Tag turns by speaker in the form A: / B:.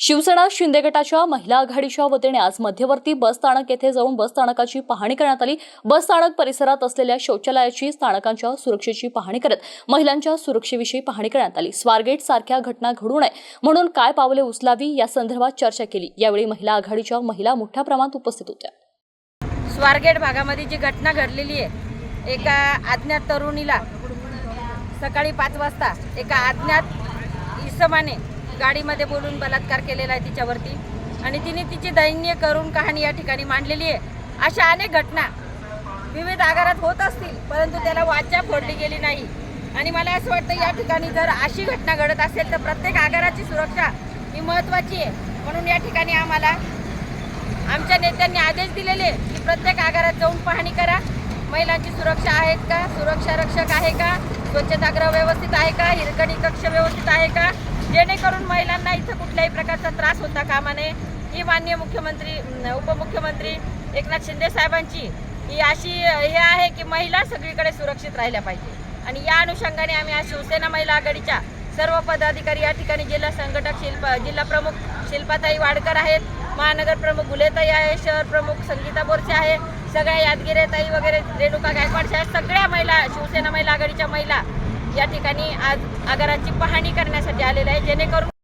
A: शिवसेना शिंदे गटाच्या महिला आघाडीच्या वतीने आज मध्यवर्ती बस स्थानक येथे जाऊन बस स्थानकाची पाहणी करण्यात आली. बस स्थानक परिसरात असलेल्या शौचालयाची स्थानकांच्या सुरक्षेची पाहणी करत महिलांच्या सुरक्षेविषयी पाहणी करण्यात आली. स्वारगेट सारख्या घटना घडू नये म्हणून काय पावले उचलावी या संदर्भात चर्चा केली. यावेळी महिला आघाडीच्या महिला मोठ्या प्रमाणात उपस्थित होत्या.
B: स्वारगेट भागामध्ये जी घटना घडलेली आहे एका अज्ञात तरुणीला सकाळी पाच वाजता एका अज्ञात इसमाने गाडीमध्ये बोलून बलात्कार केलेला आहे तिच्यावरती. आणि तिने तिची दैन्य करून कहाणी या ठिकाणी मांडलेली आहे. अशा अनेक घटना विविध आगारात होत असतील परंतु त्याला वाचा फोडली गेली नाही. आणि मला असं वाटतं या ठिकाणी जर अशी घटना घडत असेल तर प्रत्येक आगाराची सुरक्षा ही महत्त्वाची आहे. म्हणून या ठिकाणी आम्हाला आमच्या नेत्यांनी आदेश दिलेले की प्रत्येक आगारात जाऊन पाहणी करा. महिलांची सुरक्षा आहेत का? सुरक्षा रक्षक आहे का? स्वच्छतागृह व्यवस्थित आहे का? हिरकणी कक्ष व्यवस्थित आहे का? जेणेकरून महिलांना इथं कुठल्याही प्रकारचा त्रास होता कामा नये ही माननीय मुख्यमंत्री उपमुख्यमंत्री एकनाथ शिंदे साहेबांची ही अशी हे आहे की महिला सगळीकडे सुरक्षित राहिल्या पाहिजे. आणि या अनुषंगाने आम्ही आज शिवसेना महिला आघाडीच्या सर्व पदाधिकारी या ठिकाणी जिल्हा संघटक शिल्प जिल्हा प्रमुख शिल्पाताई वाडकर आहेत महानगर प्रमुख गुलेताई आहे शहर प्रमुख संगीता बोरसे आहे सगळ्या यादगिरीताई वगैरे रेणुका गायकवाडच्या आहेत सगळ्या महिला शिवसेना महिला आघाडीच्या महिला या ठिकाणी आज आगाराची पाहणी करण्यासाठी आलेलं आहे. जेणेकरून